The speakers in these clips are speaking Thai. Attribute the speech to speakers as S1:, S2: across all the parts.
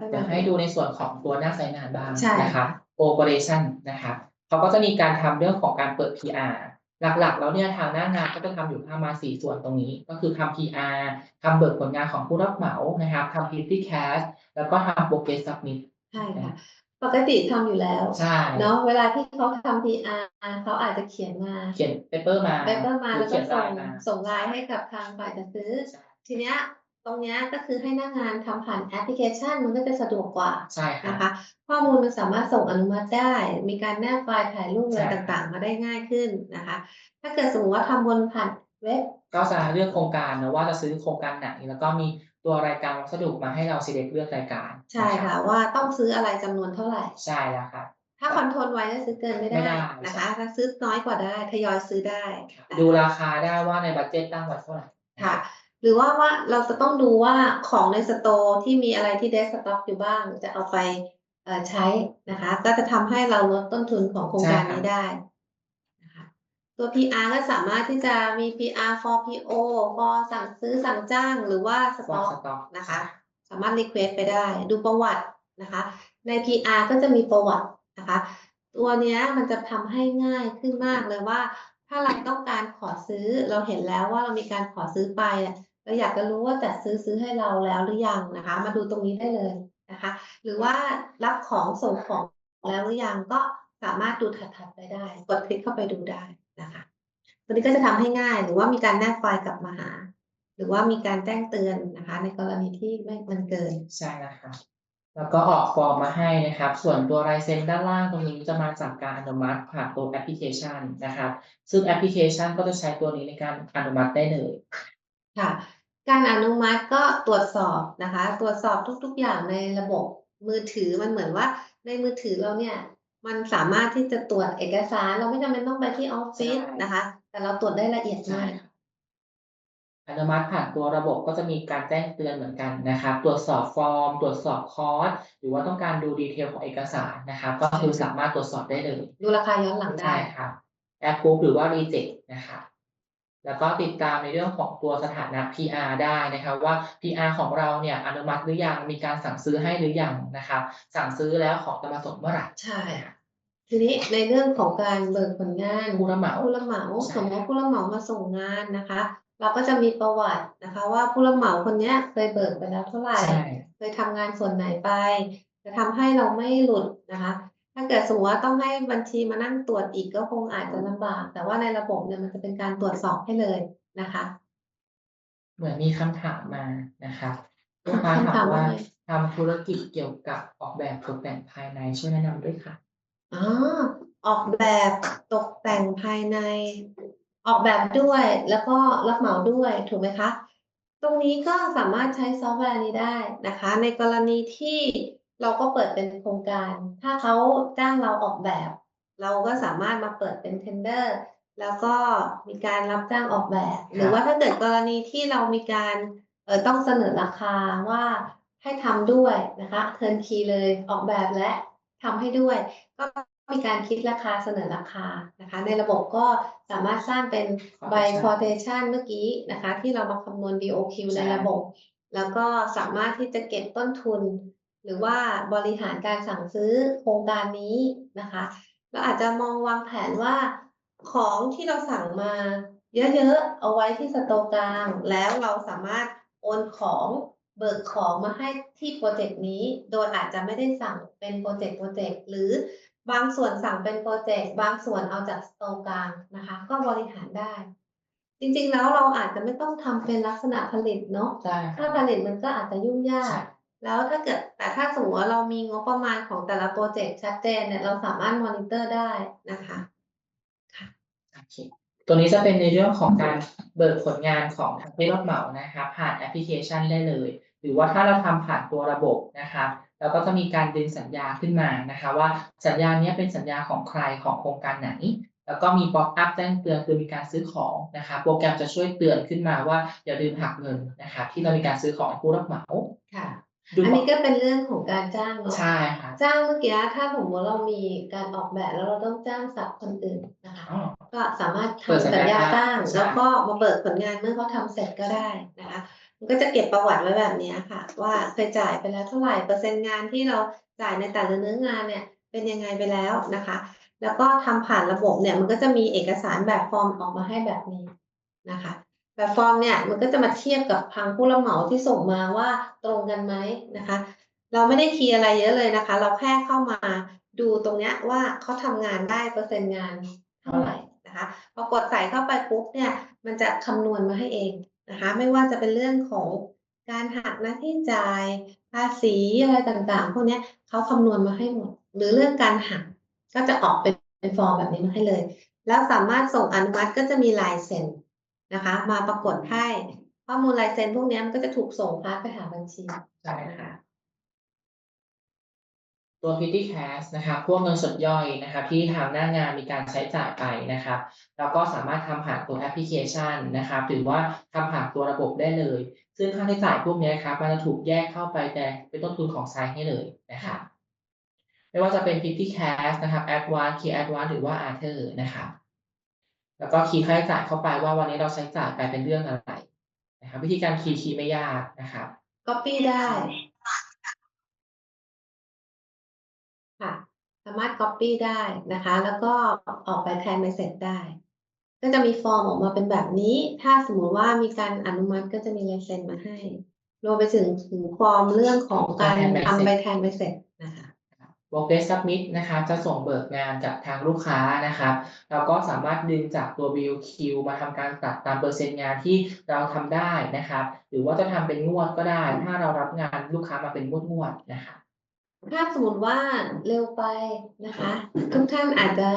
S1: ค่อย
S2: เดี๋ย
S1: มาว
S2: ให้ดูในส่วนของตัวหน้าไซต์งานบ้าง
S1: ใช่
S2: นะครับ operation นะครับเขาก็จะมีการทำเรื่องของการเปิด PR หลักๆ แล้วเนี่ยทางหน้างานก็จะทำอยู่ประมาณสี่ส่วนตรงนี้ ก็คือทำ PR ทำเบิกผลงานของผู้รับเหมานะครับทำ Petty Cash แล้วก็ทำ Progress Submit
S1: ใช่ค่ะปกติทำอยู่แล้ว
S2: ใช่
S1: เนาะเวลาที่เขาทำ PR เขาอาจจะเขียนมา
S2: เขียน paper มา
S1: เปเปอร์มา
S2: หรื
S1: แล้
S2: อ
S1: วก็
S2: เขียน
S1: ส่
S2: รางยมา
S1: ส่งไลน์ให้กับทางฝ่ายจัดซื้อ
S2: ใช่
S1: ทีเนี้ย ตรงเนี้ยก็คือให้หน้างานทำผ่านแอปพลิเคชันมันก็จะสะดวกกว่า
S2: ใช่ครับ
S1: นะคะ ข้อมูลมันสามารถส่งอนุมัติได้ มีการแนบไฟล์ถ่ายรูปอะไร
S2: ใช่
S1: ต่างๆ มาได้ง่ายขึ้นนะคะ ถ้าเกิดสมมติว่าทำบนผ่านเว็บ
S2: ก็จะเลือกโครงการนะว่าจะซื้อโครงการไหนแล้วก็มีตัวรายการวัสดุมาให้เรา select เลือกรายการ
S1: ใช่
S2: นรับ
S1: ค่ะ ว่าต้องซื้ออะไรจำนวนเท่าไหร่
S2: ใช่แล้วครับ
S1: ถ้าคอนโทรลไว้ก็ซื้อเกินไม่
S2: ไม่
S1: ได้
S2: ได้
S1: นะคะ
S2: ใช่
S1: ถ้าซื้อน้อยกว่าได้ทยอยซื้อได้นะคะ
S2: ดูราคาได้ว่าในบัตเจ็ตตั้งไว้เท่าไหร่
S1: ค่ะ หรือว่าว่าเราจะต้องดูว่าของในสโตร์ที่มีอะไรที่เดสต็อกอยู่บ้างจะเอาไปใช้นะคะ ก็จะทำให้เราลดต้นทุนของโครงการนี้ได้นะคะตัว PR ก็สามารถที่จะมี PR for PO for สั่งซื้อสั่งจ้างหรือว่าสต็อกนะคะ สามารถรีเควสไปได้ ดูประวัตินะคะ ใน PR ก็จะมีประวัตินะคะ ตัวนี้มันจะทำให้ง่ายขึ้นมากเลยว่า ถ้าเราต้องการขอซื้อเราเห็นแล้วว่าเรามีการขอซื้อไป เราอยากจะรู้ว่าจัดซื้อซื้อให้เราแล้วหรือยังนะคะ มาดูตรงนี้ได้เลยนะคะ หรือว่ารับของส่งของแล้วหรือยังก็สามารถดูถัดๆไปได้ กดคลิกเข้าไปดูได้นะคะตัวนี้ก็จะทำให้ง่าย หรือว่ามีการแนบไฟล์กลับมาหา หรือว่ามีการแจ้งเตือนนะคะ ในกรณีที่ไม่มันเกิน
S2: ใช่แล้วครับแล้วก็ออกฟอร์มมาให้นะครับ ส่วนตัวลายเซ็นด้านล่างตรงนี้จะมาจากการอนุมัติผ่านตัวแอปพลิเคชันนะครับ ซึ่งแอปพลิเคชันก็จะใช้ตัวนี้ในการอนุมัติได้เลย
S1: ค่ะ การอนุมัติก็ตรวจสอบนะคะ ตรวจสอบทุก ๆ อย่างในระบบมือถือมันเหมือนว่า ในมือถือเราเนี่ย มันสามารถที่จะตรวจเอกสาร เราไม่จำเป็นต้องไปที่ออฟฟิศ
S2: ใช่
S1: นะคะ แต่เราตรวจได้ละเอียด
S2: ใช่
S1: มาก
S2: ครับอนุมัติผ่านตัวระบบก็จะมีการแจ้งเตือนเหมือนกันนะครับ ตรวจสอบฟอร์ม ตรวจสอบคอร์สหรือว่าต้องการดูดีเทลของเอกสารนะครับก็คือสามารถตรวจสอบได้เลย
S1: ดูราคาย้อนหลังได้
S2: ใช่ครับแอปพูหรือว่า reject นะครับ แล้วก็ติดตามในเรื่องของตัวสถานะ PR ได้นะครับว่า PR ของเราเนี่ยอนุมัติหรือยังมีการสั่งซื้อให้หรือยังนะครับสั่งซื้อแล้วของจะมาส่งเมื่อไหร่
S1: ใช่ทีนี้ในเรื่องของการเบิกผลงาน
S2: ผู้รับเหมา
S1: ผู้รับเหมา
S2: ใช่
S1: สมมติผู้รับเหมามาส่งงานนะคะ เราก็จะมีประวัตินะคะ ว่าผู้รับเหมาคนเนี้ยเคยเบิกไปแล้วเท่าไหร่
S2: ใช่
S1: เคยทำงานส่วนไหนไป จะทำให้เราไม่หลุดนะคะ ถ้าเกิดสมมติว่าต้องให้บัญชีมานั่งตรวจอีกก็คงอาจจะลำบาก แต่ว่าในระบบเนี่ยมันจะเป็นการตรวจสอบให้เลยนะคะ
S2: เหมือนมีคำถามมานะครับลูกค้า
S1: คำถา
S2: ถามม
S1: ว่า
S2: ว่า
S1: ไง
S2: ทำธุรกิจเกี่ยวกับออกแบบตกแต่งภายในช่วยแนะนำด้วยค่ะ
S1: อ๋อออกแบบตกแต่งภายใน ออกแบบด้วยแล้วก็รับเหมาด้วยถูกไหมคะ ตรงนี้ก็สามารถใช้ซอฟต์แวร์นี้ได้นะคะ ในกรณีที่ เราก็เปิดเป็นโครงการ ถ้าเขาจ้างเราออกแบบ เราก็สามารถมาเปิดเป็น tender แล้วก็มีการรับจ้างออกแบบ หรือว่าถ้าเกิดกรณีที่เรามีการเอ่อต้องเสนอราคาว่าให้ทำด้วยนะคะเทิร์นคีเลยออกแบบและทำให้ด้วย ก็มีการคิดราคาเสนอราคานะคะ ในระบบก็สามารถสร้างเป็น by quotation เมื่อกี้นะคะ ที่เรามาคำนวณ BOQ
S2: ใช่
S1: ในระบบ แล้วก็สามารถที่จะเก็บต้นทุน หรือว่าบริหารการสั่งซื้อโครงการนี้นะคะเราอาจจะมองวางแผนว่าของที่เราสั่งมาเยอะๆ เอาไว้ที่สโตร์กลาง แล้วเราสามารถโอนของเบิกของมาให้ที่โปรเจกต์นี้ โดยอาจจะไม่ได้สั่งเป็นโปรเจกต์โปรเจกต์หรือบางส่วนสั่งเป็นโปรเจกต์บางส่วนเอาจากสโตร์กลางนะคะ ก็บริหารได้ จริงๆแล้วเราอาจจะไม่ต้องทำเป็นลักษณะผลิตเนาะ
S2: ใช่ค
S1: ถ้า
S2: รับ
S1: ผลิตมันก็อาจจะยุ่งยา
S2: ใช่
S1: ก แล้วถ้าเกิดแต่ถ้าสมมติว่าเรามีงบประมาณของแต่ละโปรเจกต์ชัดเจนเนี่ยเราสามารถมอนิเตอร์ได้นะคะ
S2: โอเคตัวนี้จะเป็นในเรื่องของการเบิกผลงานของทางผู้รับเหมานะครับผ่านแอปพลิเคชันได้เลย หรือว่าถ้าเราทำผ่านตัวระบบนะครับเราก็จะมีการดึงสัญญาขึ้นมานะคะ ว่าสัญญาเนี้ยเป็นสัญญาของใครของโครงการไหน แล้วก็มีป๊อปอัพแจ้งเตือนคือมีการซื้อของนะคะ โปรแกรมจะช่วยเตือนขึ้นมาว่าอย่าลืมหักเงินนะคะ ที่เรามีการซื้อของให้ผู้รับเหมา
S1: ค่ะ
S2: ดู
S1: อันนี้ก็เป็นเรื่องของการจ้างเนาะ
S2: ใช่ค่ะ
S1: จ้างเมื่อกี้ถ้าสมมติเรามีการออกแบบแล้วเราต้องจ้างสับคนอื่นนะคะ
S2: อ๋อ
S1: ก็สามารถ
S2: เปิด
S1: ทำ
S2: สั
S1: สั
S2: ญ
S1: ญ
S2: ญา
S1: ญาจ้าง
S2: ใช่
S1: แล้วก็มาเบิกผลงานเมื่อเขาทำเสร็จก็ได้นะคะ มันก็จะเก็บประวัติไว้แบบเนี้ยค่ะ ว่าเคยจ่ายไปแล้วเท่าไหร่เปอร์เซ็นต์งานที่เราจ่ายในแต่ละเนื้องานเนี่ยเป็นยังไงไปแล้วนะคะ แล้วก็ทำผ่านระบบเนี่ยมันก็จะมีเอกสารแบบฟอร์มออกมาให้แบบนี้นะคะ แบบฟอร์มเนี่ยมันก็จะมาเทียบกับทางผู้รับเหมาที่ส่งมาว่าตรงกันไหมนะคะ เราไม่ได้คีย์อะไรเยอะเลยนะคะ เราแค่เข้ามาดูตรงเนี้ยว่าเขาทำงานได้เปอร์เซ็นต์งานเท่าไหร่นะคะพอกดใส่เข้าไปปุ๊บเนี่ยมันจะคำนวณมาให้เองนะคะ ไม่ว่าจะเป็นเรื่องของการหักหน้าที่จ่ายภาษีอะไรต่างๆ พวกเนี้ยเขาคำนวณมาให้หมด หรือเรื่องการหักก็จะออกเป็นเป็นฟอร์มแบบนี้มาให้เลย แล้วสามารถส่งอนุมัติก็จะมีลายเซ็น นะคะ มาปรากฏให้ข้อมูลลายเซ็นพวกเนี้ยมันก็จะถูกส่งพาสไปหาบัญชี
S2: ใช่
S1: นะคะ
S2: ตัว petty cash นะครับพวกเงินสดย่อยนะครับที่ทางหน้างานมีการใช้จ่ายไปนะครับเราก็สามารถทำผ่านตัวแอปพลิเคชันนะครับหรือว่าทำผ่านตัวระบบได้เลย ซึ่งค่าใช้จ่ายพวกนี้ครับมันจะถูกแยกเข้าไปแต่เป็นต้นทุนของไซต์ให้เลยนะครับไม่ว่าจะเป็น petty cash นะครับ advance key advance หรือว่า Arthur นะครับ แล้วก็คีย์ค่าใช้จ่ายเข้าไปว่าวันนี้เราใช้จ่ายไปเป็นเรื่องอะไรนะครับวิธีการคีย์คีย์ไม่ยากนะครับ
S1: copy ได้ค่ะสามารถ copy ได้นะคะ แล้วก็ออกไปแทน message ได้ ก็จะมีฟอร์มออกมาเป็นแบบนี้ ถ้าสมมุติว่ามีการอนุมัติก็จะมีลายเซ็นมาให้ รวมไปถึงถึงฟอร์มเรื่องของการ
S2: แทน message
S1: ทำไปแทน message นะคะ
S2: Workday Submit นะครับจะส่งเบิกงานจากทางลูกค้านะครับเราก็สามารถดึงจากตัว BOQ มาทำการตัดตามเปอร์เซ็นต์งานที่เราทำได้นะครับ หรือว่าจะทำเป็นงวดก็ได้ ถ้าเรารับงานลูกค้ามาเป็นงวดๆนะครับ
S1: ถ้าสมมติว่าเร็วไปนะคะทุกท่านอาจจะ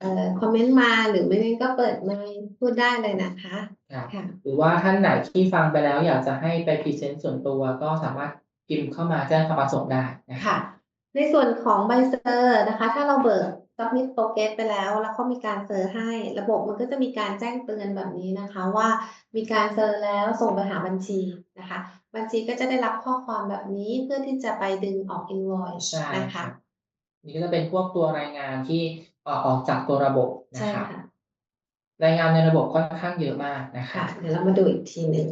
S1: เอ่อคอมเมนต์มาหรือไม่งั้นก็เปิดไมค์พูดได้เลยนะคะ
S2: ครับ
S1: ค่ะ
S2: หรือว่าท่านไหนที่ฟังไปแล้วอยากจะให้ไปพรีเซนต์ส่วนตัวก็สามารถพิมพ์เข้ามาแจ้งคำประสงค์ได้นะครั
S1: ค่ะ
S2: บ
S1: ในส่วนของใบเซอร์นะคะ ถ้าเราเบิก submit progress ไปแล้ว แล้วเขามีการเซอร์ให้ ระบบมันก็จะมีการแจ้งเตือนแบบนี้นะคะ ว่ามีการเซอร์แล้วส่งไปหาบัญชีนะคะ บัญชีก็จะได้รับข้อความแบบนี้เพื่อที่จะไปดึงออก invoice
S2: ใช่
S1: นะ
S2: ครั
S1: คะ
S2: บนี่ก็จะเป็นพวกตัวรายงานที่เอ่อออกจากตัวระบบนะ
S1: ใช่
S2: ครับ
S1: ค่ะ
S2: รายงานในระบบค่อนข้างเยอะมากนะครั
S1: ค่ะ
S2: บ
S1: เดี๋ยวเรามาดูอีกทีหนึ่ง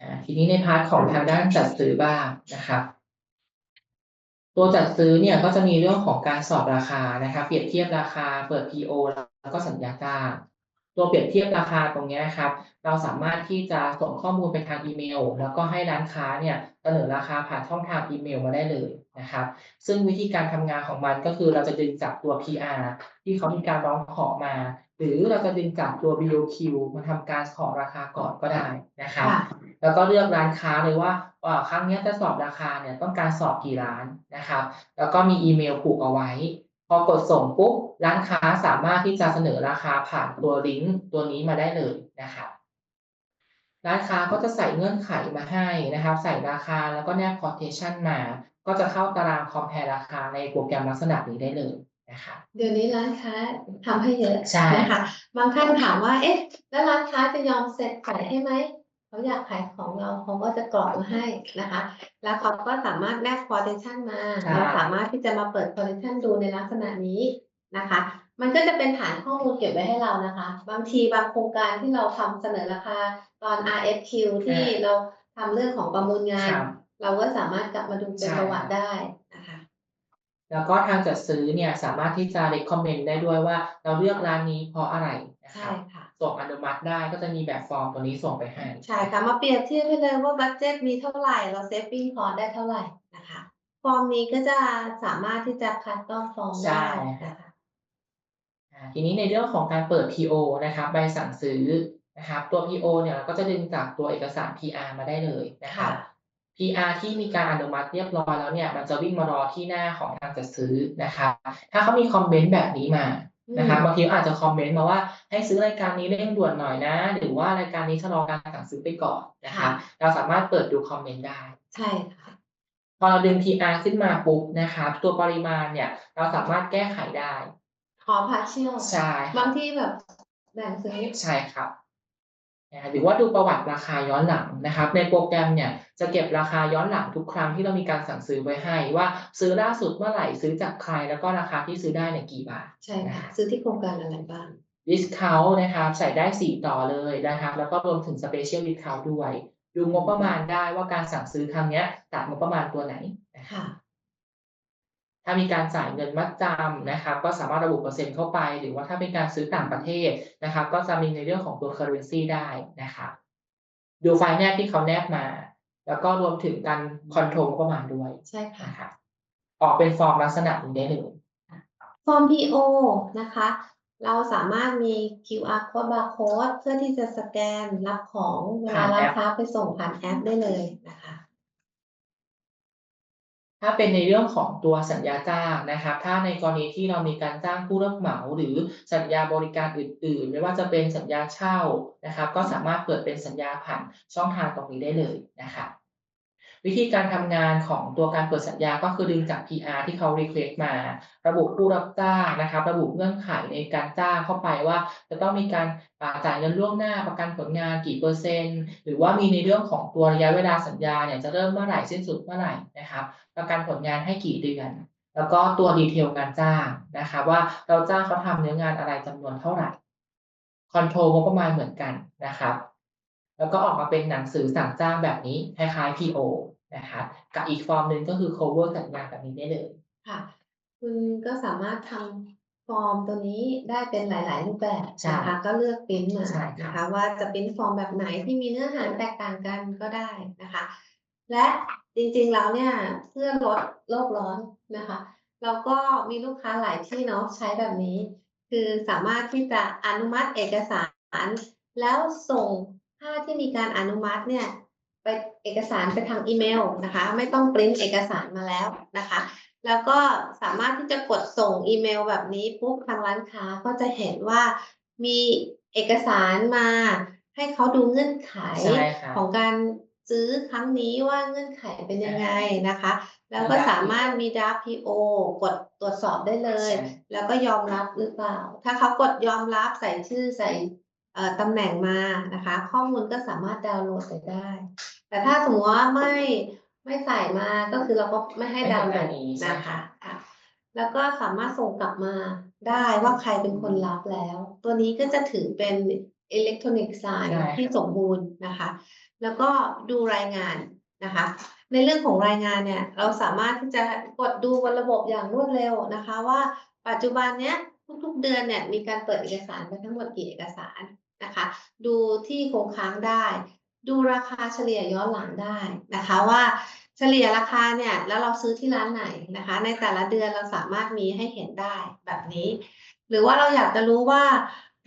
S2: อ่าทีนี้ในพาร์ทของทางด้านจัดซื้อบ้างนะครับ ตัวจัดซื้อเนี่ยก็จะมีเรื่องของการสอบราคานะครับเปรียบเทียบราคาเปิด PO แล้วก็สัญญาจ้างตัวเปรียบเทียบราคาตรงนี้ยครับ เราสามารถที่จะส่งข้อมูลไปทางอีเมล แล้วก็ให้ร้านค้าเนี่ยเสนอราคาผ่านช่องทางอีเมลมาได้เลยนะครับ ซึ่งวิธีการทำงานของมันก็คือเราจะดึงจากตัว PR ที่เขามีการร้องขอมา หรือเราจะดึงจากตัว BOQ มาทำการขอราคาก่อนก็ได้นะครับ
S1: ค่ะ
S2: แล้วก็เลือกร้านค้าเลยว่าเอ่อครั้งเนี้ยจะสอบราคาเนี่ยต้องการสอบกี่ร้านนะครับ แล้วก็มีอีเมลผูกเอาไว้ พอกดส่งปุ๊บร้านค้าสามารถที่จะเสนอราคาผ่านตัวลิงก์ตัวนี้มาได้เลยนะครับร้านค้าก็จะใส่เงื่อนไขมาให้นะครับ ใส่ราคาแล้วก็แนบ quotation มา ก็จะเข้าตาราง compare ราคาในโปรแกรมลักษณะนี้ได้เลย นะครับ
S1: เดี๋ยวนี้ร้านค้าทำให้เยอะ
S2: ใช่
S1: นะคะบางท่านถามว่า เอ๊ะ แล้วร้านค้าจะยอมเซ็ตขายให้ไหมเขาอยากขายของเราเขาก็จะกรอกมาให้นะคะ แล้วเขาก็สามารถแนบ quotation มา
S2: ใช่
S1: เราสามารถที่จะมาเปิด quotation ดูในลักษณะนี้นะคะ มันก็จะเป็นฐานข้อมูลเก็บไว้ให้เรานะคะ บางทีบางโครงการที่เราทำเสนอราคาตอน RFQ ที่เราทำเรื่องของประมูลงาน
S2: ครับ
S1: เราก็สามารถกลับมาดูเป็น
S2: ใช่
S1: ประวัติได้นะคะ
S2: แล้วก็ทางจัดซื้อเนี่ยสามารถที่จะ recommend ได้ด้วยว่าเราเลือกร้านนี้เพราะอะไรนะค
S1: ใช่
S2: รับ
S1: ค่ะ
S2: ส่งอนุมัติได้ก็จะมีแบบฟอร์มตัวนี้ส่งไปให้
S1: ใช่ค่ะมาเปรียบเทียบให้เลยว่าบัตเจ็ตมีเท่าไหร่ เราเซฟปิ้งคอร์ได้เท่าไหร่นะคะ ฟอร์มนี้ก็จะสามารถที่จะคัดต้อมฟอร์มได้นะคะ
S2: อ่าทีนี้ในเรื่องของการเปิด PO นะครับใบสั่งซื้อนะครับตัว PO เนี่ยเราก็จะดึงจากตัวเอกสาร PR มาได้เลยนะครับ
S1: ค่ะ
S2: PR ที่มีการอนุมัติเรียบร้อยแล้วเนี่ย มันจะวิ่งมารอที่หน้าของทางจัดซื้อนะครับถ้าเขามีคอมเมนต์แบบนี้มานะครับ
S1: อืม
S2: บางทีอาจจะคอมเมนต์มาว่าให้ซื้อรายการนี้เร่งด่วนหน่อยนะ หรือว่ารายการนี้ชะลอการสั่งซื้อไปก่อนนะครับเราสามารถเปิดดูคอมเมนต์ได้
S1: ใช่ค่ะ
S2: พอเราดึง PR ขึ้นมาปุ๊บนะครับตัวปริมาณเนี่ย เราสามารถแก้ไขได้
S1: ขอพาเชียล
S2: ใช่ครับ
S1: บางที่แบบแบ่งซื้อ
S2: ใช่ครับ นะหรือว่าดูประวัติราคาย้อนหลังนะครับ ในโปรแกรมเนี่ยจะเก็บราคาย้อนหลังทุกครั้งที่เรามีการสั่งซื้อไว้ให้ว่าซื้อล่าสุดเมื่อไหร่ซื้อจากใครแล้วก็ราคาที่ซื้อได้เนี่ยกี่บาท
S1: ใช่ค่ะซื้อที่โครงการอะไรบ้าง
S2: discount นะครับใส่ได้ 4 ต่อเลยนะครับ แล้วก็รวมถึง special discount ด้วย ดูงบประมาณได้ว่าการสั่งซื้อครั้งเนี้ยตัดงบประมาณตัวไหนนะคะ
S1: ค่ะ
S2: ถ้ามีการจ่ายเงินมัดจำนะครับ ก็สามารถระบุเปอร์เซ็นต์เข้าไป หรือว่าถ้าเป็นการซื้อต่างประเทศนะครับ ก็จะมีในเรื่องของตัว currency ได้นะครับดูไฟล์แนบที่เขาแนบมา แล้วก็รวมถึงการคอนโทรลงบประมาณด้วย
S1: ใช่ค่ะ
S2: นะครับออกเป็นฟอร์มลักษณะนี้ได้เลย
S1: ฟอร์ม PO นะคะ เราสามารถมี QR code barcode เพื่อที่จะสแกนรับของเวลา
S2: ผ่าน
S1: ร้า
S2: แอนป
S1: ค้าไปส่งผ่านแอปได้เลยนะคะ
S2: ถ้าเป็นในเรื่องของตัวสัญญาจ้างนะครับ ถ้าในกรณีที่เรามีการจ้างผู้รับเหมา หรือสัญญาบริการอื่น ๆ ไม่ว่าจะเป็นสัญญาเช่านะครับ ก็สามารถเปิดเป็นสัญญาผ่านช่องทางตรงนี้ได้เลยนะครับ วิธีการทำงานของตัวการเปิดสัญญาก็คือดึงจาก PR ที่เขา request มา ระบุผู้รับจ้างนะครับระบุเงื่อนไขในการจ้างเข้าไปว่า จะต้องมีการจ่ายเงินล่วงหน้าประกันผลงานกี่เปอร์เซ็นต์ หรือว่ามีในเรื่องของตัวระยะเวลาสัญญาเนี่ยจะเริ่มเมื่อไหร่สิ้นสุดเมื่อไหร่นะครับ ประกันผลงานให้กี่เดือน แล้วก็ตัวดีเทลงานจ้างนะคะว่าเราจ้างเขาทำเนื้องานอะไรจำนวนเท่าไหร่คอนโทรลงบประมาณเหมือนกันนะครับแล้วก็ออกมาเป็นหนังสือสั่งจ้างแบบนี้คล้ายๆ PO นะครับกับอีกฟอร์มหนึ่งก็คือ cover สัญญาแบบนี้ได้เลย
S1: ค่ะ คุณก็สามารถทำฟอร์มตัวนี้ได้เป็นหลาย ๆ รูปแบบ
S2: ใช่
S1: นะคะก็เลือกปริ้นมา
S2: ใช่ค่ะ
S1: นะคะว่าจะปริ้นฟอร์มแบบไหนที่มีเนื้อหาแตกต่างกันก็ได้นะคะ และจริง ๆ แล้วเนี่ยเพื่อลดโลกร้อนนะคะเราก็มีลูกค้าหลายที่เนาะใช้แบบนี้ คือสามารถที่จะอนุมัติเอกสาร แล้วส่งค่าที่มีการอนุมัติเนี่ย ไปเอกสารไปทางอีเมลนะคะ ไม่ต้องปริ้นเอกสารมาแล้วนะคะ แล้วก็สามารถที่จะกดส่งอีเมลแบบนี้ปุ๊บทางร้านค้าก็จะเห็นว่ามีเอกสารมาให้เขาดูเงื่อนไข
S2: ใช่ครับ
S1: ของการซื้อครั้งนี้ว่าเงื่อนไขเป็นยังไงนะคะ แล้วก็
S2: มี draft
S1: สามารถมีด r a f PO กดตรวจสอบได้เลย
S2: ใช่
S1: แล้วก็ยอมรับหรือเปล่า ถ้าเขากดยอมรับใส่ชื่อใส่เอ่อ ตำแหน่งมานะคะ ข้อมูลก็สามารถดาวน์โหลดไปได้ แต่ถ้าสมมติว่าไม่ไม่ใส่มาก็คือเราก็ไม่ให้
S2: ไม่
S1: ดาวน์โหล
S2: ให้
S1: ด
S2: แบบนี้ใช่
S1: นะคะค่ะแล้วก็สามารถส่งกลับมาได้ว่าใครเป็นคนรับแล้ว ตัวนี้ก็จะถือเป็นอิเล็กทรอนิกส์ไซน์
S2: ใช่
S1: ที่สมบูรณ์นะคะ แล้วก็ดูรายงานนะคะ ในเรื่องของรายงานเนี่ย เราสามารถที่จะกดดูบนระบบอย่างรวดเร็วนะคะ ว่าปัจจุบันเนี้ย ทุกๆเดือนเนี่ยมีการเปิดเอกสารไปทั้งหมดกี่เอกสารนะคะ ดูที่คงค้างได้ ดูราคาเฉลี่ยย้อนหลังได้นะคะว่าเฉลี่ยราคาเนี่ยแล้วเราซื้อที่ร้านไหนนะคะ ในแต่ละเดือนเราสามารถมีให้เห็นได้แบบนี้ หรือว่าเราอยากจะรู้ว่า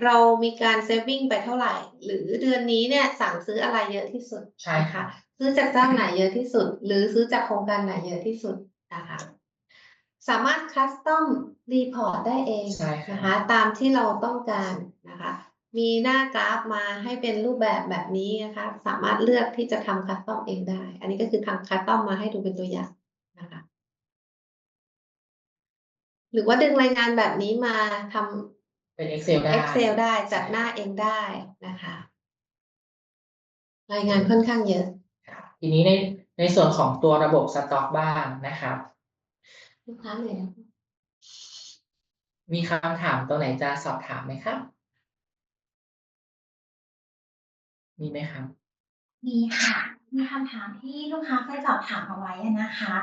S1: เรามีการเซฟวิ่งไปเท่าไหร่ หรือเดือนนี้เนี่ยสั่งซื้ออะไรเยอะที่สุด
S2: ใช่
S1: นะ
S2: ค่ะ
S1: คะซื้อจากเจ้าไหนเยอะที่สุด หรือซื้อจากโครงการไหนเยอะที่สุดนะคะ สามารถคัสตอม รีพอร์ตได้เอง
S2: ใช่ค่ะ
S1: นะคะตามที่เราต้องการนะคะ มีหน้ากราฟมาให้เป็นรูปแบบแบบนี้นะคะ สามารถเลือกที่จะทำคัสตอมเองได้ อันนี้ก็คือทำคัสตอมมาให้ดูเป็นตัวอย่างนะคะ หรือว่าดึงรายงานแบบนี้มาทำ
S2: เป็น Excel ได้
S1: Excel ได้จัดหน้าเองได้นะคะ รายงานค่อนข้างเยอะ
S2: ครับทีนี้ในในส่วนของตัวระบบสต็อกบ้างนะครับ
S1: ลูกค้าเหนื่อยแล้ว
S2: มีคำถามตัวไหนจะสอบถามไหมครับ มีไหมครับ
S3: มีค่ะ มีคำถามที่ลูกค้าเคยสอบถามเอาไว้อะนะคะ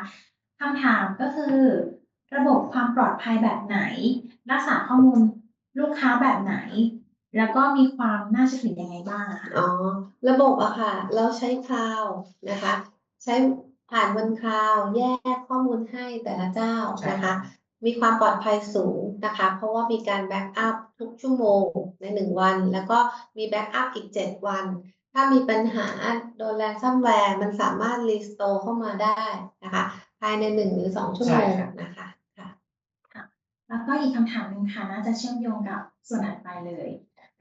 S3: คำถามก็คือ ระบบความปลอดภัยแบบไหน รักษาข้อมูลลูกค้าแบบไหน แล้วก็มีความน่าเชื่อถือยังไงบ้างอะคะ
S1: อ๋อ ระบบอะค่ะ เราใช้คลาวด์นะคะ ใช้ผ่านบนคลาวด์แยกข้อมูลให้แต่ละเจ้า
S2: ใช่
S1: นะคะ
S2: ค่ะ
S1: มีความปลอดภัยสูงนะคะ เพราะว่ามีการแบ็กอัพทุกชั่วโมงในหนึ่งวัน แล้วก็มีแบ็กอัพอีกเจ็ดวัน ถ้ามีปัญหาโดนแรนซัมแวร์มันสามารถรีสโตร์เข้ามาได้นะคะ ภายในหนึ่งหรือสองชั่วโมงนะคะค่ะ
S3: แล้วก็อีกคำถามหนึ่งค่ะ น่าจะเชื่อมโยงกับส่วนถัดไปเลย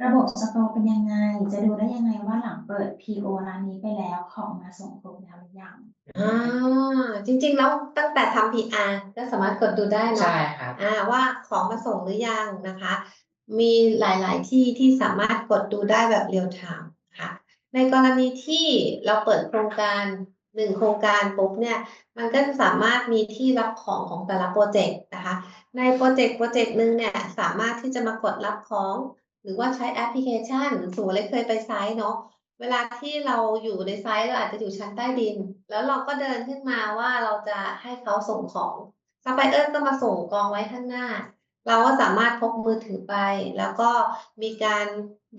S3: ระบบสตอร์เป็นยังไง จะดูได้ยังไงว่าหลังเปิด PO ร้านนี้ไปแล้วของมาส่งครบแล้วหรือยัง
S1: อ่าจริงๆแล้วตั้งแต่ทำ PR ก็สามารถกดดูได้เนาะ
S2: ใช่ครับ
S1: อ่าว่าของมาส่งหรือยังนะคะ มีหลายๆที่ที่สามารถกดดูได้แบบเรียลไทม์ค่ะในกรณีที่เราเปิดโครงการหนึ่งโครงการปุ๊บเนี่ยมันก็จะสามารถมีที่รับของของแต่ละโปรเจกต์นะคะ ในโปรเจกต์โปรเจกต์หนึ่งเนี่ยสามารถที่จะมากดรับของ หรือว่าใช้แอปพลิเคชันสมมติเลยเคยไปไซต์เนาะเวลาที่เราอยู่ในไซต์เราอาจจะอยู่ชั้นใต้ดิน แล้วเราก็เดินขึ้นมาว่าเราจะให้เขาส่งของซัพพลายเออร์ก็มาส่งกองไว้ข้างหน้า เราก็สามารถพกมือถือไป แล้วก็มีการ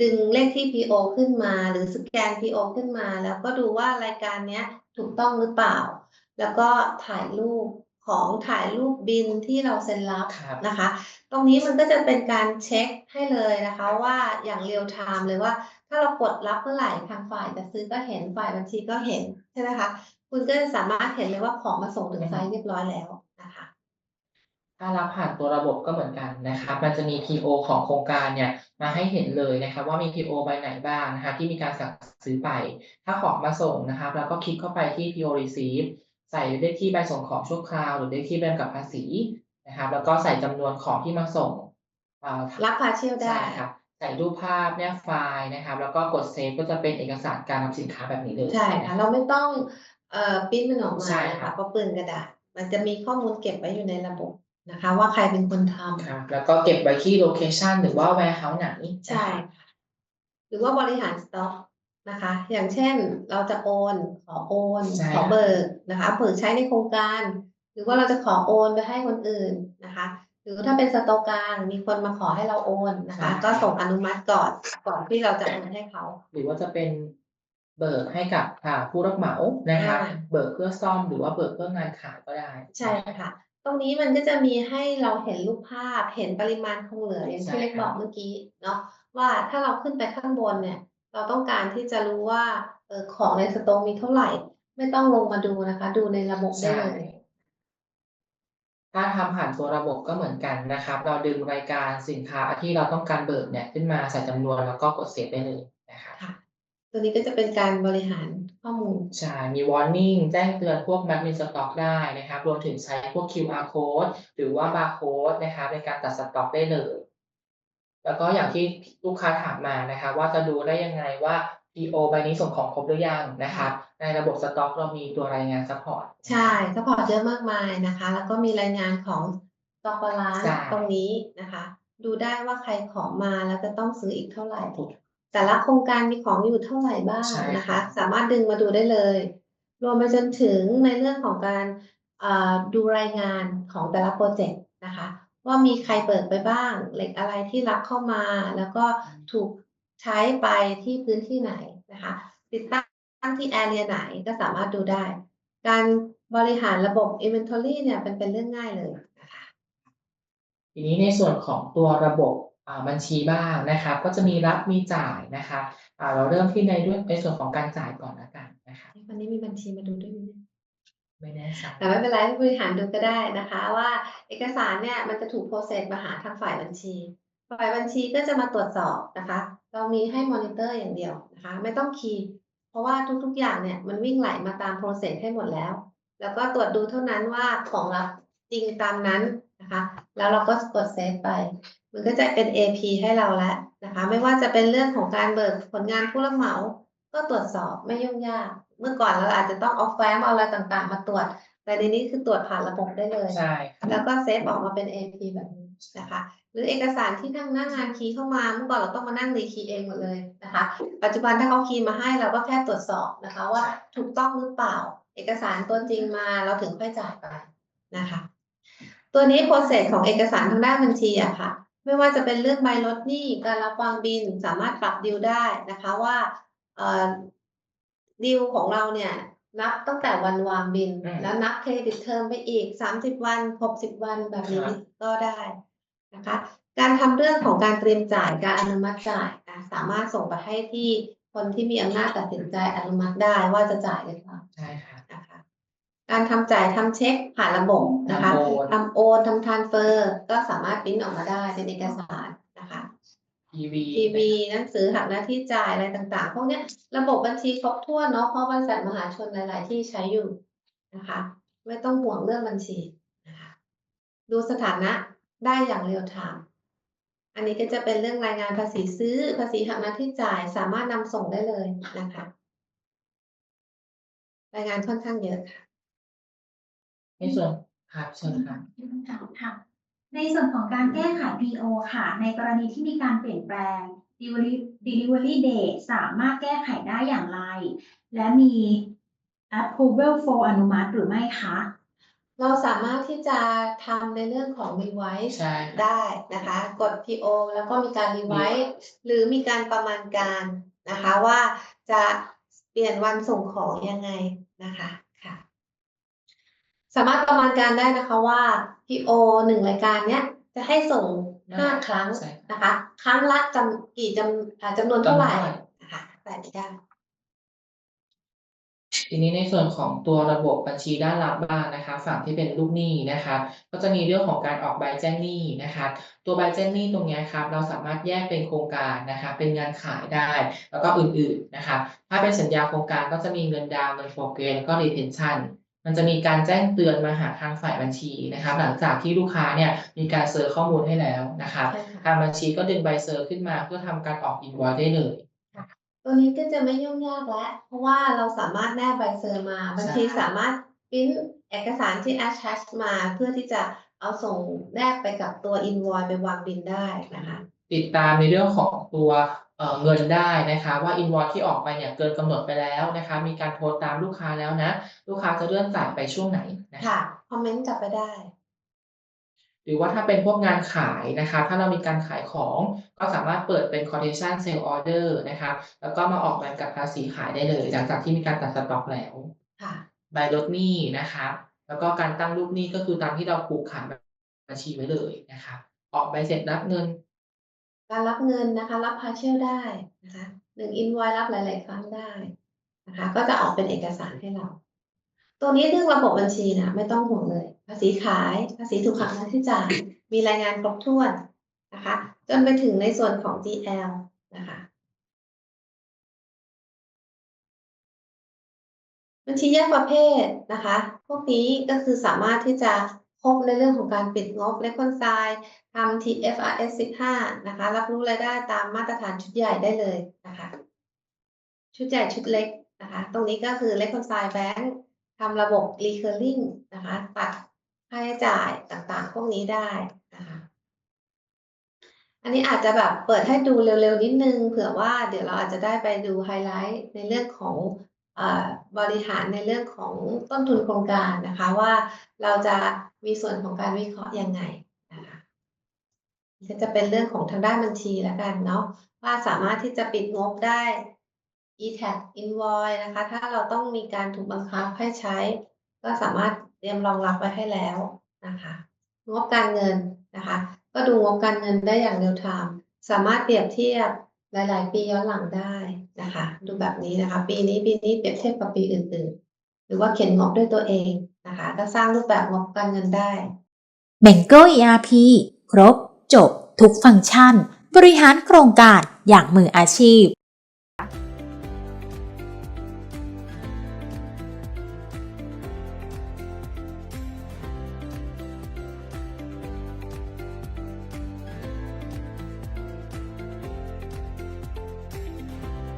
S1: ดึงเลขที่ PO ขึ้นมา หรือสแกน PO ขึ้นมา แล้วก็ดูว่ารายการนี้ถูกต้องหรือเปล่า แล้วก็ถ่ายรูป ของถ่ายรูปบินที่เราเซ็นรับ
S2: ครับ
S1: นะคะ ตรงนี้มันก็จะเป็นการเช็คให้เลยนะคะ ว่าอย่างเรียลไทม์เลยว่า ถ้าเรากดรับเมื่อไหร่ทางฝ่ายจะซื้อก็เห็นฝ่ายบัญชีก็เห็นใช่ไหมคะคุณก็จะสามารถเห็นเลยว่าของมาส่งถึงไซต์เรียบร้อยแล้วนะคะ
S2: ถ้ารับผ่านตัวระบบก็เหมือนกันนะครับ มันจะมี PO ของโครงการเนี่ยมาให้เห็นเลยนะครับ ว่ามี PO ใบไหนบ้างนะครับที่มีการสั่งซื้อไป ถ้าของมาส่งนะครับ เราก็คลิกเข้าไปที่ PO receive ใส่เลขที่ใบส่งของชั่วคราว หรือเลขที่ใบกำกับภาษีนะครับ แล้วก็ใส่จำนวนของที่มาส่งอ่า
S1: รับพาเชียลได้
S2: ใช่ครับใส่รูปภาพแนบไฟล์นะครับ แล้วก็กดเซฟก็จะเป็นเอกสารการนำสินค้าแบบนี้เลย
S1: ใช่ค่ะเราไม่ต้องเอ่อปริ้นมันออกมา
S2: ใช่
S1: นะ
S2: ครั
S1: คะ
S2: บ
S1: เพราะปืนกระดาษมันจะมีข้อมูลเก็บไว้อยู่ในระบบนะคะ ว่าใครเป็นคนทำ
S2: ครับแล้วก็เก็บไว้ที่โลเคชันหรือว่า warehouse ไหน
S1: ใช่
S2: นะครับ
S1: ค่ะหรือว่าบริหารสต็อก นะคะ อย่างเช่นเราจะโอนขอโอน
S2: ใช่
S1: ขอเบิกนะคะเบิกใช้ในโครงการ หรือว่าเราจะขอโอนไปให้คนอื่นนะคะ หรือถ้าเป็นสต็อกกลางมีคนมาขอให้เราโอนนะคะก็ส่งอนุมัติก่อนก่อนที่เราจะโอนให้เขา
S2: หรือว่าจะเป็นเบิกให้กับอ่าผู้รับเหมานะครับ
S1: อ่า
S2: เบิกเพื่อซ่อมหรือว่าเบิกเพื่องานขายก็ได้
S1: ใช่ค่ะ ตรงนี้มันก็จะมีให้เราเห็นรูปภาพ เห็นปริมาณคงเหลืออย่างที่เล็กบอกเมื่อกี้เนาะว่าถ้าเราขึ้นไปข้างบนเนี่ย เราต้องการที่จะรู้ว่าเออของในสต็อกมีเท่าไหร่ ไม่ต้องลงมาดูนะคะ ดูในระบบได้
S2: ใช่
S1: เลย
S2: ถ้าทำผ่านตัวระบบก็เหมือนกันนะครับ เราดึงรายการสินค้าที่เราต้องการเบิกเนี่ยขึ้นมาใส่จำนวนแล้วก็กดเซฟได้เลยนะครับ
S1: ค่ะ ตัวนี้ก็จะเป็นการบริหารข้อมูล
S2: ใช่ มี warning แจ้งเตือนพวก map in stock ได้นะครับ รวมถึงใช้พวก QR code หรือว่า barcode นะครับในการตัดสต็อกได้เลย แล้วก็อย่างที่ลูกค้าถามมานะครับว่าจะดูได้ยังไงว่า PO ใบนี้ส่งของครบหรือยังนะครับในระบบสต็อกเรามีตัวรายงาน support
S1: ใช่สปอร์ตเยอะมากมายนะคะ แล้วก็มีรายงานของสต็อกบาลาน
S2: ใช่
S1: ตรงนี้นะคะ ดูได้ว่าใครของมาแล้วจะต้องซื้ออีกเท่าไหร่
S2: ถูก
S1: แต่ละโครงการมีของอยู่เท่าไหร่บ้าง
S2: ใช่
S1: นะ
S2: ครั
S1: คะ
S2: บ
S1: สามารถดึงมาดูได้เลย รวมไปจนถึงในเรื่องของการอ่าดูรายงานของแต่ละโปรเจกต์นะคะ ว่ามีใครเปิดไปบ้าง เหล็กอะไรที่รับเข้ามา แล้วก็ถูกใช้ไปที่พื้นที่ไหนนะคะ ติดตั้งที่แอเรียไหนก็สามารถดูได้ การบริหารระบบ Inventory เนี่ยเป็นเป็นเรื่องง่ายเลยนะคะ
S2: ทีนี้ในส่วนของตัวระบบอ่าบัญชีบ้างนะครับ ก็จะมีรับมีจ่ายนะครับอ่าเราเริ่มที่ในเรื่องในส่วนของการจ่ายก่อนละกันนะครับ
S1: วันนี้มีบัญชีมาดูด้วยไหมเนี่ย
S2: ไม่แน่ใจ
S1: แต่ไม่เป็นไรให้บริหารดูก็ได้นะคะ ว่าเอกสารเนี่ยมันจะถูกโปรเซสมาหาทางฝ่ายบัญชี ฝ่ายบัญชีก็จะมาตรวจสอบนะคะ เรามีให้มอนิเตอร์อย่างเดียวนะคะ ไม่ต้องคีย์เพราะว่าทุกๆอย่างเนี่ยมันวิ่งไหลมาตามโปรเซสให้หมดแล้ว แล้วก็ตรวจดูเท่านั้นว่าของเรับจริงตามนั้นนะคะ แล้วเราก็กดเซฟไป มันก็จะเป็น AP ให้เราแล้วนะคะ ไม่ว่าจะเป็นเรื่องของการเบิกผลงานผู้รับเหมา ก็ตรวจสอบไม่ยุ่งยาก เมื่อก่อนเราอาจจะต้องเอาแฟ้มเอาอะไรต่างๆ มาตรวจ แต่ในนี้คือตรวจผ่านระบบได้เลย
S2: ใช่ครับ
S1: แล้วก็เซฟออกมาเป็น AP แบบนี้นะคะ หรือเอกสารที่ทางหน้างานคีย์เข้ามาเมื่อก่อนเราต้องมานั่งรีคีย์เองหมดเลยนะคะ ปัจจุบันถ้าเขาคีย์มาให้เราก็แค่ตรวจสอบนะคะ ว่าถูกต้องหรือเปล่า เอกสารตัวจริงมาเราถึงค่อยจ่ายไปนะคะ ตัวนี้โปรเซสของเอกสารทางด้านบัญชีอะค่ะไม่ว่าจะเป็นเรื่องใบลดหนี้การรับวางบินสามารถปรับดีลได้นะคะว่าเอ่อ ดีลของเราเนี่ยนับตั้งแต่วันวางบิน
S2: อืม
S1: แล้วนับเครดิตเทอมไปอีกสามสิบวันหกสิบวันแบบนี้
S2: ครับ
S1: ก็ได้นะคะ การทำเรื่องของการเตรียมจ่ายการอนุมัติจ่ายนะสามารถส่งไปให้ที่คนที่มีอำนาจตัดสินใจอนุมัติได้ว่าจะจ่ายหรือเปล่า
S2: ใช่ครับ
S1: นะคะการทำจ่ายทำเช็คผ่านระบบนะคะ
S2: ทำโอน
S1: ทำโอนทำทรานเฟอร์ ก็สามารถปริ้นออกมาได้เป็นเอกสารนะคะ
S2: PV
S1: ทีวีหนังสือหักหน้าที่จ่ายอะไรต่างๆ พวกเนี้ยระบบบัญชีครบถ้วนเนาะเพราะบริษัทมหาชนหลาย ๆ ที่ใช้อยู่นะคะ ไม่ต้องห่วงเรื่องบัญชีนะคะดูสถานะได้อย่างเรียลไทม์อันนี้ก็จะเป็นเรื่องรายงานภาษีซื้อภาษีหักหน้าที่จ่ายสามารถนำส่งได้เลยนะคะ รายงานค่อนข้างเยอะค่ะ
S2: ในส่วนครับเชิญครับ
S3: ค่ะ ในส่วนของการแก้ไข PO ค่ะ ในกรณีที่มีการเปลี่ยนแปลง delivery delivery date สามารถแก้ไขได้อย่างไร และมี approval for อนุมัติหรือไม่คะ
S1: เราสามารถที่จะทำในเรื่องของ revise
S2: ใช่ค่ะ
S1: ได้นะคะ กด PO แล้วก็มีการ revise หรือมีการประมาณการนะคะว่าจะเปลี่ยนวันส่งของยังไงนะคะค่ะ สามารถประมาณการได้นะคะว่า PO หนึ่งรายการเนี้ยจะให้ส่งห้าครั้ง
S2: ใช่
S1: นะคะ ครั้งละจำกี่จำอ่าจำนวนเท่าไหร่
S2: จำนวนเท่าไหร่
S1: นะคะแต่นี้ได้
S2: ทีนี้ในส่วนของตัวระบบบัญชีด้านรับบ้างนะคะ ฝั่งที่เป็นลูกหนี้นะคะ ก็จะมีเรื่องของการออกใบแจ้งหนี้นะคะ ตัวใบแจ้งหนี้ตรงเนี้ยครับเราสามารถแยกเป็นโครงการนะคะ เป็นงานขายได้ แล้วก็อื่นๆนะคะ ถ้าเป็นสัญญาโครงการก็จะมีเงินดาวน์เงินโปรเกรสแล้วก็ retention มันจะมีการแจ้งเตือนมาหาทางฝ่ายบัญชีนะคะหลังจากที่ลูกค้าเนี่ยมีการเซิร์ชข้อมูลให้แล้วนะคะ
S1: ใช่ค่ะ
S2: ทางบัญชีก็ดึงใบเซอร์ขึ้นมาเพื่อทำการออกอินวอยได้เลย
S1: ตัวนี้ก็จะไม่ยุ่งยากแล้ว เพราะว่าเราสามารถแนบใบเซอร์มาบัญชี
S2: ใช่
S1: สามารถปริ้นเอกสารที่ attach มาเพื่อที่จะเอาส่งแนบไปกับตัว invoice ไปวางบินได้นะคะ
S2: ติดตามในเรื่องของตัว เอ่อเงินได้นะคะว่าอินวอ e ที่ออกไปเนี่ยเกินกำหนดไปแล้วนะคะ มีการโทรตามลูกค้าแล้วนะ ลูกค้าจะเลื่อนจ่ายไปช่วงไหนนะคะ
S1: ค่ะคอมเมนต์กลับไปได้
S2: หรือว่าถ้าเป็นพวกงานขายนะคะ ถ้าเรามีการขายของก็สามารถเปิดเป็น quotation sale order นะคะ แล้วก็มาออกใบกับภาษีขายได้เลย หลังจากที่มีการตัดสต็อกแล้ว
S1: ค่ะ
S2: ใบลดหนี้นะคะ แล้วก็การตั้งลูกหนี้ก็คือตามที่เราผูกขาดบัญชีไว้เลยนะคะ ออกใบเสร็จรับเงิน
S1: การรับเงินนะคะ รับ partial ได้นะคะหนึ่ง invoice รับหลาย ๆ ครั้งได้นะคะ ก็จะออกเป็นเอกสารให้เรา ตัวนี้เรื่องระบบบัญชีนะไม่ต้องห่วงเลย ภาษีขาย ภาษีถูกหักหน้าที่จ่าย มีรายงานครบถ้วนนะคะ จนไปถึงในส่วนของ GL นะคะบัญชีแยกประเภทนะคะ พวกนี้ก็คือสามารถที่จะ ครบในเรื่องของการปิดงบ reconcile ทำ TFRS 15 นะคะ รับรู้รายได้ตามมาตรฐานชุดใหญ่ได้เลยนะคะ ชุดใหญ่ชุดเล็กนะคะ ตรงนี้ก็คือ reconcile bank ทำระบบ recurring นะคะ ตัดค่าใช้จ่ายต่างๆ พวกนี้ได้นะคะ อันนี้อาจจะแบบเปิดให้ดูเร็วๆ นิดนึง เผื่อว่าเดี๋ยวเราอาจจะได้ไปดูไฮไลท์ในเรื่องของ บริหารในเรื่องของต้นทุนโครงการนะคะว่าเราจะมีส่วนของการวิเคราะห์ยังไงนะคะก็จะเป็นเรื่องของทางด้านบัญชีแล้วกันเนาะว่าสามารถที่จะปิดงบได้ e-tag invoice นะคะ ถ้าเราต้องมีการถูกบังคับให้ใช้ ก็สามารถเตรียมรองรับไว้ให้แล้วนะคะงบการเงินนะคะ ก็ดูงบการเงินได้อย่างเรียลไทม์สามารถเปรียบเทียบหลาย ๆ ปีย้อนหลังได้นะคะดูแบบนี้นะคะ ปีนี้ปีนี้เปรียบเทียบกับปีอื่นๆ หรือว่าเขียนงบด้วยตัวเองนะคะก็สร้างรูปแบบงบการเงินได้
S4: b e n g o ERP ครบ จบ ทุกฟังก์ชัน บริหารโครงการอย่างมืออาชีพ